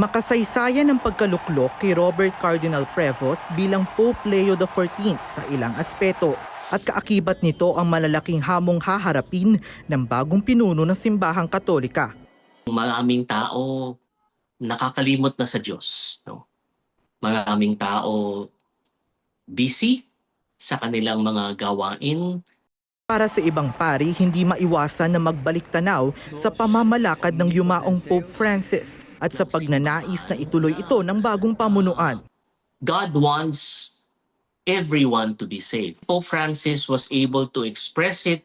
Makasaysayan ng pagkaluklok kay Robert Cardinal Prevost bilang Pope Leo XIV sa ilang aspeto at kaakibat nito ang malalaking hamong haharapin ng bagong pinuno ng simbahang katolika. Maraming tao nakakalimot na sa Diyos. No? Maraming tao busy sa kanilang mga gawain. Para sa ibang pari, hindi maiwasan na magbalik tanaw sa pamamalakad ng yumaong Pope Francis at sa pagnanais na ituloy ito ng bagong pamunuan. God wants everyone to be saved. Pope Francis was able to express it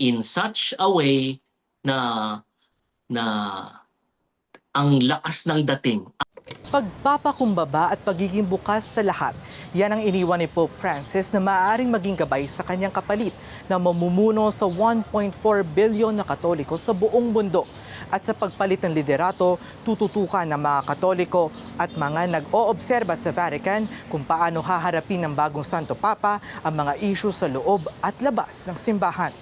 in such a way na na ang lakas ng dating, Pagpapakumbaba at pagiging bukas sa lahat, yan ang iniwan ni Pope Francis na maaaring maging gabay sa kanyang kapalit na mamumuno sa 1.4 bilyon na katoliko sa buong mundo. At sa pagpalit ng liderato, tututukan ng mga katoliko at mga nag-oobserba sa Vatican kung paano haharapin ng bagong Santo Papa ang mga isyu sa loob at labas ng simbahan.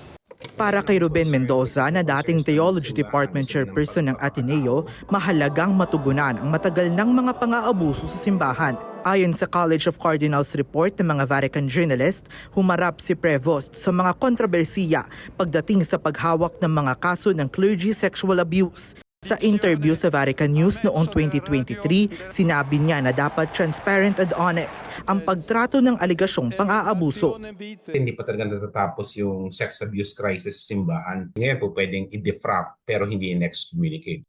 Para kay Ruben Mendoza na dating Theology Department Chairperson ng Ateneo, mahalagang matugunan ang matagal ng mga pang-aabuso sa simbahan. Ayon sa College of Cardinals report ng mga Vatican journalist, humarap si Prevost sa mga kontrobersiya pagdating sa paghawak ng mga kaso ng clergy sexual abuse. Sa interview sa Vatican News noong 2023, sinabi niya na dapat transparent and honest ang pagtrato ng aligasyong pang-aabuso. hindi pa talaga natatapos yung sex abuse crisis sa simbahan. Ngayon po pwedeng i-defract pero hindi in-excommunicate.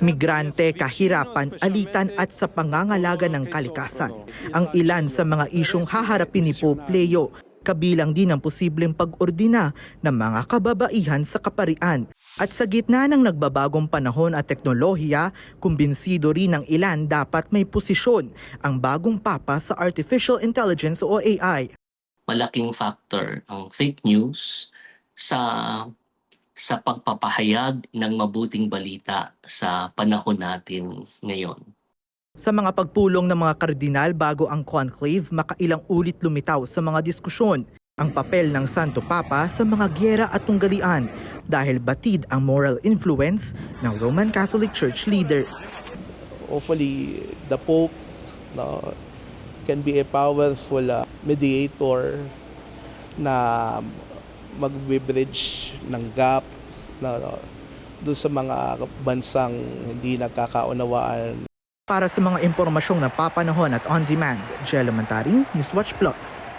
Migrante, kahirapan, alitan at sa pangangalaga ng kalikasan. Ang ilan sa mga isyong haharapin ni Pope Leo, kabilang din ang posibleng pag-ordina ng mga kababaihan sa kaparian. At sa gitna ng nagbabagong panahon at teknolohiya, kumbinsido rin ng ilan dapat may posisyon ang bagong papa sa artificial intelligence o AI. malaking factor ang fake news sa sa pagpapahayag ng mabuting balita sa panahon natin ngayon. Sa mga pagpulong ng mga kardinal bago ang conclave, makailang ulit lumitaw sa mga diskusyon ang papel ng Santo Papa sa mga gyera at tunggalian dahil batid ang moral influence ng Roman Catholic Church leader. hopefully the Pope no, can be a powerful uh, mediator na mag-bridge ng gap na no, doon sa mga bansang hindi nagkakaunawaan Para sa mga impormasyong napapanahon at on-demand, Jello Mantaring, Newswatch Plus.